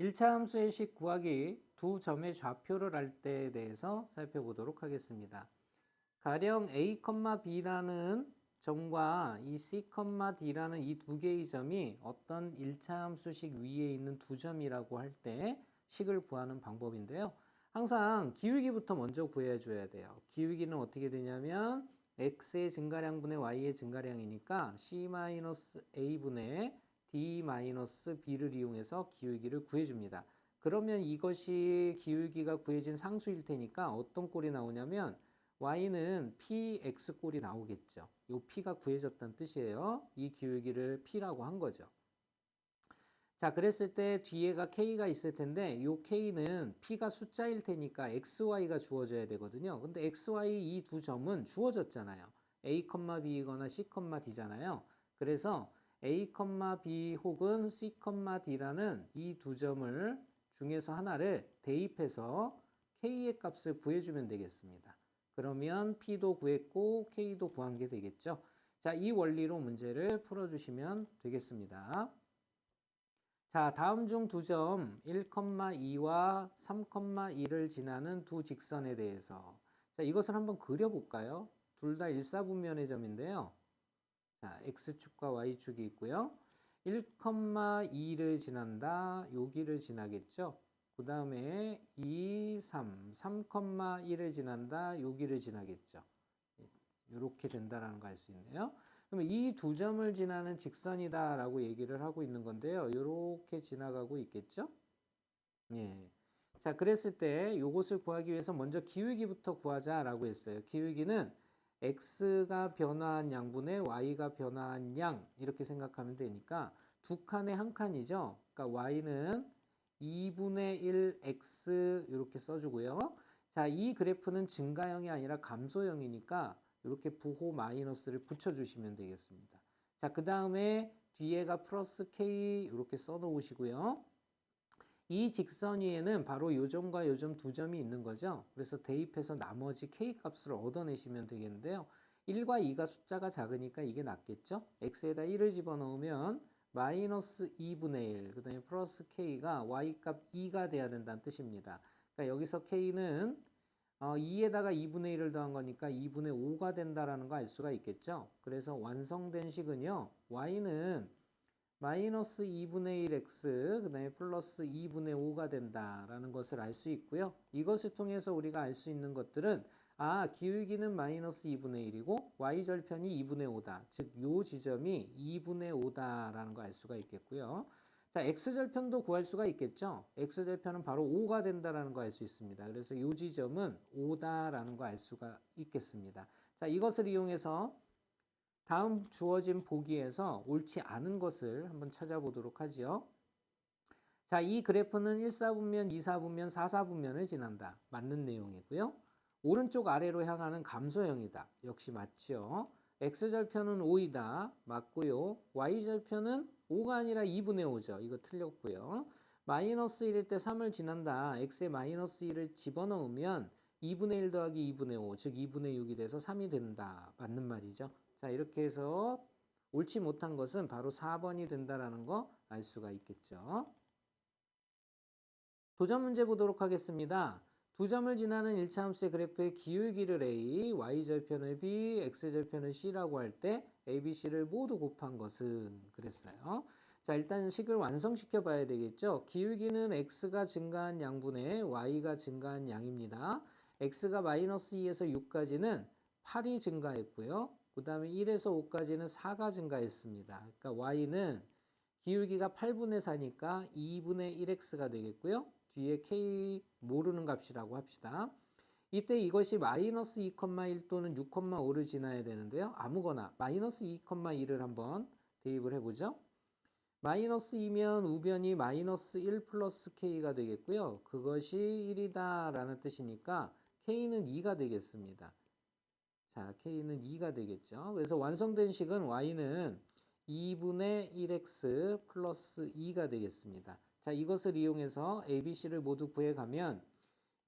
1차 함수의 식 구하기 두 점의 좌표를 알 때에 대해서 살펴보도록 하겠습니다. 가령 a, b라는 점과 이 c, d라는 이 두 개의 점이 어떤 1차 함수식 위에 있는 두 점이라고 할 때 식을 구하는 방법인데요. 항상 기울기부터 먼저 구해줘야 돼요. 기울기는 어떻게 되냐면 x의 증가량분의 y의 증가량이니까 c-a분의 d-b를 이용해서 기울기를 구해줍니다. 그러면 이것이 기울기가 구해진 상수일 테니까 어떤 꼴이 나오냐면 y는 px 꼴이 나오겠죠. 이 p가 구해졌다는 뜻이에요. 이 기울기를 p라고 한 거죠. 자, 그랬을 때 뒤에가 k가 있을 텐데 이 k는 p가 숫자일 테니까 xy가 주어져야 되거든요. 근데 xy 이 두 점은 주어졌잖아요. a, b이거나 c, d잖아요. 그래서 a, b 혹은 c, d라는 이 두 점을 중에서 하나를 대입해서 k의 값을 구해주면 되겠습니다. 그러면 p도 구했고 k도 구한 게 되겠죠. 자, 이 원리로 문제를 풀어주시면 되겠습니다. 자, 다음 중 두 점 1,2와 3,2를 지나는 두 직선에 대해서 자, 이것을 한번 그려볼까요? 둘 다 일사분면의 점인데요. 자, x축과 y축이 있고요. 1,2를 지난다. 여기를 지나겠죠. 그 다음에 2, 3, 3,1을 지난다. 여기를 지나겠죠. 이렇게 된다라는 거알수 있네요. 그러면 이 두 점을 지나는 직선이다 라고 얘기를 하고 있는 건데요. 이렇게 지나가고 있겠죠? 예. 자, 그랬을 때 이것을 구하기 위해서 먼저 기울기부터 구하자 라고 했어요. 기울기는 x가 변화한 양분의 y가 변화한 양 이렇게 생각하면 되니까 두 칸에 한 칸이죠. 그러니까 y는 2분의 1 x 이렇게 써주고요. 자, 이 그래프는 증가형이 아니라 감소형이니까 이렇게 부호 마이너스를 붙여주시면 되겠습니다. 자, 그 다음에 뒤에가 플러스 k 이렇게 써놓으시고요. 이 직선 위에는 바로 요점과 요점 두 점이 있는 거죠. 그래서 대입해서 나머지 k 값을 얻어내시면 되겠는데요. 1과 2가 숫자가 작으니까 이게 낫겠죠. x에다 1을 집어넣으면 마이너스 2분의 1, 그 다음에 플러스 k가 y값 2가 돼야 된다는 뜻입니다. 그러니까 여기서 k는 어, 2에다가 2분의 1을 더한 거니까 2분의 5가 된다라는 거 알 수가 있겠죠. 그래서 완성된 식은요. y는 마이너스 2분의 1x 그 다음에 플러스 2분의 5가 된다라는 것을 알 수 있고요. 이것을 통해서 우리가 알 수 있는 것들은 아 기울기는 마이너스 2분의 1이고 y절편이 2분의 5다. 즉 요 지점이 2분의 5다라는 거알 수가 있겠고요. 자, x절편도 구할 수가 있겠죠. x절편은 바로 5가 된다라는 거알수 있습니다. 그래서 요 지점은 5다라는 거알 수가 있겠습니다. 자, 이것을 이용해서 다음 주어진 보기에서 옳지 않은 것을 한번 찾아보도록 하지요. 자, 이 그래프는 1사분면, 2사분면, 4사분면을 지난다. 맞는 내용이고요. 오른쪽 아래로 향하는 감소형이다. 역시 맞죠. x절편은 5이다. 맞고요. y절편은 5가 아니라 2분의 5죠. 이거 틀렸고요. 마이너스 1일 때 3을 지난다. x에 마이너스 1을 집어넣으면 2분의 1 더하기 2분의 5, 즉 2분의 6이 돼서 3이 된다. 맞는 말이죠. 자, 이렇게 해서 옳지 못한 것은 바로 4번이 된다라는 거 알 수가 있겠죠. 도전 문제 보도록 하겠습니다. 두 점을 지나는 1차 함수의 그래프의 기울기를 A, Y절편을 B, X절편을 C라고 할 때 A, B, C를 모두 곱한 것은 그랬어요. 자, 일단 식을 완성시켜 봐야 되겠죠. 기울기는 X가 증가한 양분의 Y가 증가한 양입니다. X가 마이너스 2에서 6까지는 8이 증가했고요. 그 다음에 1에서 5까지는 4가 증가했습니다. 그러니까 y는 기울기가 8분의 4니까 2분의 1x가 되겠고요. 뒤에 k 모르는 값이라고 합시다. 이때 이것이 마이너스 2,1 또는 6,5를 지나야 되는데요. 아무거나 마이너스 2,1을 한번 대입을 해보죠. 마이너스 2면 우변이 마이너스 1 플러스 k가 되겠고요. 그것이 1이다 라는 뜻이니까 k는 2가 되겠습니다. 자, k는 2가 되겠죠. 그래서 완성된 식은 y는 2분의 1x 플러스 2가 되겠습니다. 자, 이것을 이용해서 ABC를 모두 구해가면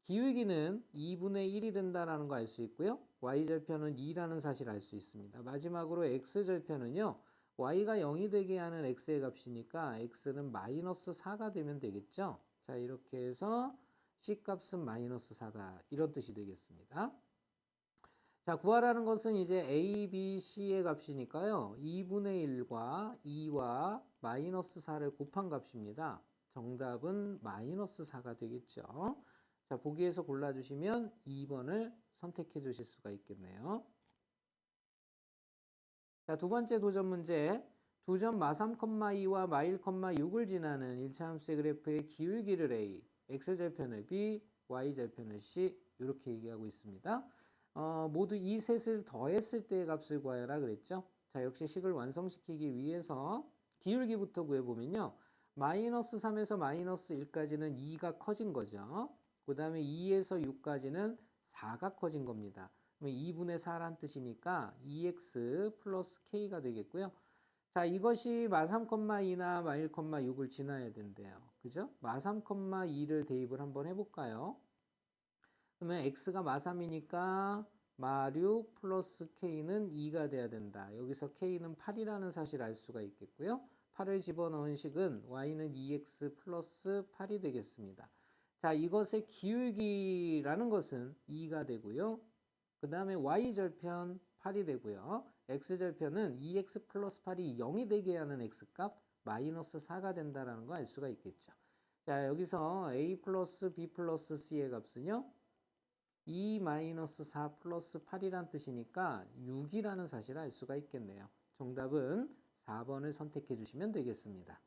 기울기는 2분의 1이 된다는 거 알 수 있고요. y절편은 2라는 사실을 알수 있습니다. 마지막으로 x절편은요. y가 0이 되게 하는 x의 값이니까 x는 마이너스 4가 되면 되겠죠. 자, 이렇게 해서 c 값은 마이너스 4다. 이런 뜻이 되겠습니다. 자, 구하라는 것은 이제 a, b, c의 값이니까요. 2분의 1과 2와 마이너스 4를 곱한 값입니다. 정답은 마이너스 4가 되겠죠. 자, 보기에서 골라주시면 2번을 선택해 주실 수가 있겠네요. 자, 두 번째 도전 문제. 두 점 마3,2와 마1,6을 지나는 1차 함수의 그래프의 기울기를 A, x절편을 B, y절편을 C 이렇게 얘기하고 있습니다. 어, 모두 이 셋을 더했을 때의 값을 구하여라 그랬죠. 자, 역시 식을 완성시키기 위해서 기울기부터 구해보면요. 마이너스 3에서 마이너스 1까지는 2가 커진 거죠. 그 다음에 2에서 6까지는 4가 커진 겁니다. 그러면 2분의 4란 뜻이니까 2x 플러스 k가 되겠고요. 자, 이것이 마3,2나 마1,6을 지나야 된대요. 그죠? 마3,2를 대입을 한번 해볼까요? 그러면 x가 마3이니까 마6 플러스 k는 2가 돼야 된다. 여기서 k는 8이라는 사실 알 수가 있겠고요. 8을 집어넣은 식은 y는 2x 플러스 8이 되겠습니다. 자, 이것의 기울기라는 것은 2가 되고요. 그 다음에 y절편 8이 되고요. x절편은 2x 플러스 8이 0이 되게 하는 x값 마이너스 4가 된다는 거 알 수가 있겠죠. 자, 여기서 a 플러스 b 플러스 c의 값은요. 2 마이너스 4 플러스 8이란 뜻이니까 6이라는 사실을 알 수가 있겠네요. 정답은 4번을 선택해 주시면 되겠습니다.